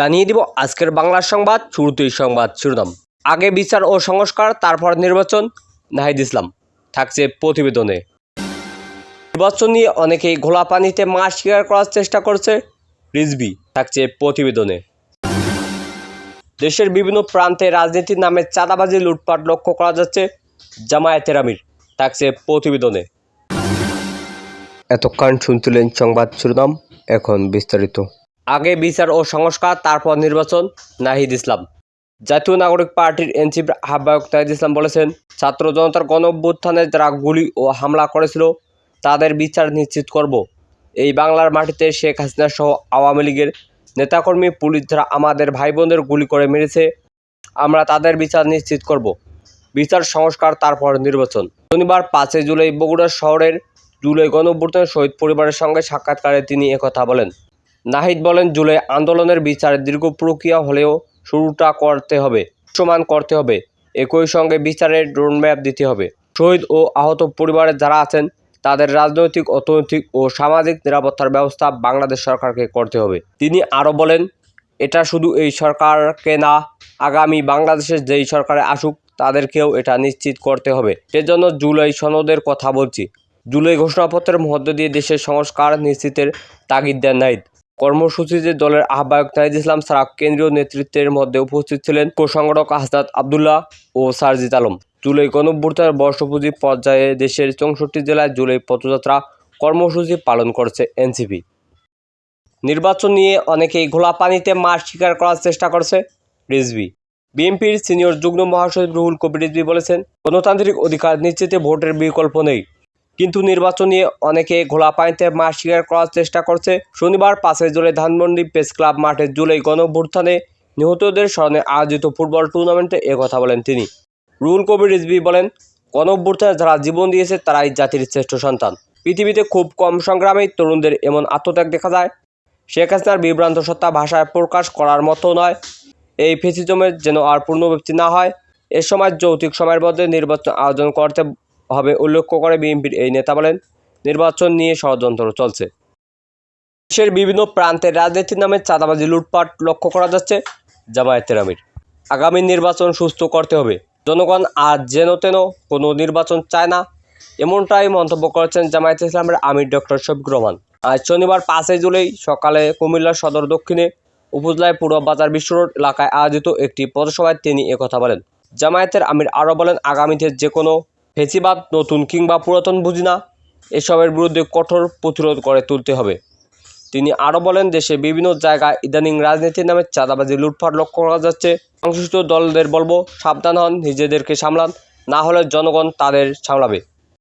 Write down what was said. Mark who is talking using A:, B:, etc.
A: জানিয়ে দিব আজকের বাংলার সংবাদ শুরুতেই সংবাদ শিরোনাম আগে বিচার ও সংস্কার তারপর নির্বাচন নাহিদ ইসলাম থাকছে প্রতিবেদনে নির্বাচন নিয়ে অনেকেই ঘোলা পানিতে মাছ শিকার করার চেষ্টা করছে রিজবি থাকছে প্রতিবেদনে দেশের বিভিন্ন প্রান্তে রাজনীতির নামে চাঁদাবাজি লুটপাট লক্ষ্য করা যাচ্ছে জামায়াতের আমির থাকছে প্রতিবেদনে
B: এতক্ষণ শুনছিলেন সংবাদ শিরোনাম এখন বিস্তারিত
A: আগে বিচার ও সংস্কার তারপর নির্বাচন নাহিদ ইসলাম জাতীয় নাগরিক পার্টির এনসিপ আহ্বায়ক নাহিদ ইসলাম বলেছেন ছাত্র জনতার গণ যারা গুলি ও হামলা করেছিল তাদের বিচার নিশ্চিত করব এই বাংলার মাটিতে শেখ হাসিনা সহ আওয়ামী লীগের নেতাকর্মী পুলিশ যারা আমাদের ভাই বোনদের গুলি করে মেরেছে আমরা তাদের বিচার নিশ্চিত করব বিচার সংস্কার তারপর নির্বাচন শনিবার পাঁচই জুলাই বগুড়া শহরের জুলাই গণ শহীদ পরিবারের সঙ্গে সাক্ষাৎকারে তিনি একথা বলেন নাহিদ বলেন জুলাই আন্দোলনের বিচার দীর্ঘ প্রক্রিয়া হলেও শুরুটা করতে হবে সমান করতে হবে একই সঙ্গে বিচারের রোডম্যাপ দিতে হবে শহীদ ও আহত পরিবারের যারা আছেন তাদের রাজনৈতিক অর্থনৈতিক ও সামাজিক নিরাপত্তার ব্যবস্থা বাংলাদেশ সরকারকে করতে হবে তিনি আরও বলেন এটা শুধু এই সরকারকে না আগামী বাংলাদেশের যেই সরকারে আসুক তাদেরকেও এটা নিশ্চিত করতে হবে সেজন্য জুলাই সনদের কথা বলছি জুলাই ঘোষণাপত্রের মধ্য দিয়ে দেশের সংস্কার নিশ্চিতের তাগিদ দেন নাইদ কর্মসূচিতে দলের আহ্বায়ক নাহিদ ইসলাম সারা কেন্দ্রীয় নেতৃত্বের মধ্যে উপস্থিত ছিলেন প্রসংগঠক আসাদ আবদুল্লাহ ও সারজিদ আলম জুলাই গণভ্যুত্থানের বর্ষপুঁজি পর্যায়ে দেশের চৌষট্টি জেলায় জুলাই পথযাত্রা কর্মসূচি পালন করছে এনসিপি নির্বাচন নিয়ে অনেকেই ঘোলা পানিতে মাছ শিকার করার চেষ্টা করছে রিজবি বিএনপির সিনিয়র যুগ্ম মহাসচিব রুহুল কবির রিজবি বলেছেন গণতান্ত্রিক অধিকার নিশ্চিতে ভোটের বিকল্প নেই কিন্তু নির্বাচন নিয়ে অনেকে ঘোলা পানিতে মাছ শিকার করার চেষ্টা করছে শনিবার পাঁচই জুলাই ধানমন্ডি প্রেস ক্লাব মাঠে জুলাই গণভ্যুত্থানে নিহতদের স্মরণে আয়োজিত ফুটবল টুর্নামেন্টে কথা বলেন তিনি রুহুল কবির রিজবি বলেন গণভ্যুত্থানে যারা জীবন দিয়েছে তারাই জাতির শ্রেষ্ঠ সন্তান পৃথিবীতে খুব কম সংগ্রামেই তরুণদের এমন আত্মত্যাগ দেখা যায় শেখ হাসিনার বিভ্রান্ত সত্তা ভাষায় প্রকাশ করার মতো নয় এই ফেসিজমের যেন আর পূর্ণব্যক্তি না হয় এ সময় যৌতিক সময়ের মধ্যে নির্বাচন আয়োজন করতে হবে উল্লেখ করে বিএনপির এই নেতা বলেন নির্বাচন নিয়ে ষড়যন্ত্র চলছে দেশের বিভিন্ন প্রান্তের রাজনীতির নামে চাঁদাবাজি লুটপাট লক্ষ্য করা যাচ্ছে জামায়াতের আমির আগামী নির্বাচন সুস্থ করতে হবে জনগণ আজ যেন তেন কোনো নির্বাচন চায় না এমনটাই মন্তব্য করেছেন জামায়াত ইসলামের আমির ডক্টর শফিক রহমান আজ শনিবার পাঁচই জুলাই সকালে কুমিল্লা সদর দক্ষিণে উপজেলায় পূর্ব বাজার বিশ্ব রোড এলাকায় আয়োজিত একটি পদসভায় তিনি একথা বলেন জামায়াতের আমির আরও বলেন আগামীতে যে কোনো ফেঁচিবাদ নতুন কিংবা পুরাতন বুঝি না এসবের বিরুদ্ধে কঠোর প্রতিরোধ করে তুলতে হবে তিনি আরও বলেন দেশে বিভিন্ন জায়গায় ইদানিং রাজনীতির নামে চাঁদাবাজি লুটফাট লক্ষ্য করা যাচ্ছে সংশ্লিষ্ট দলদের বলবো সাবধান হন নিজেদেরকে সামলান না হলে জনগণ তাদের সামলাবে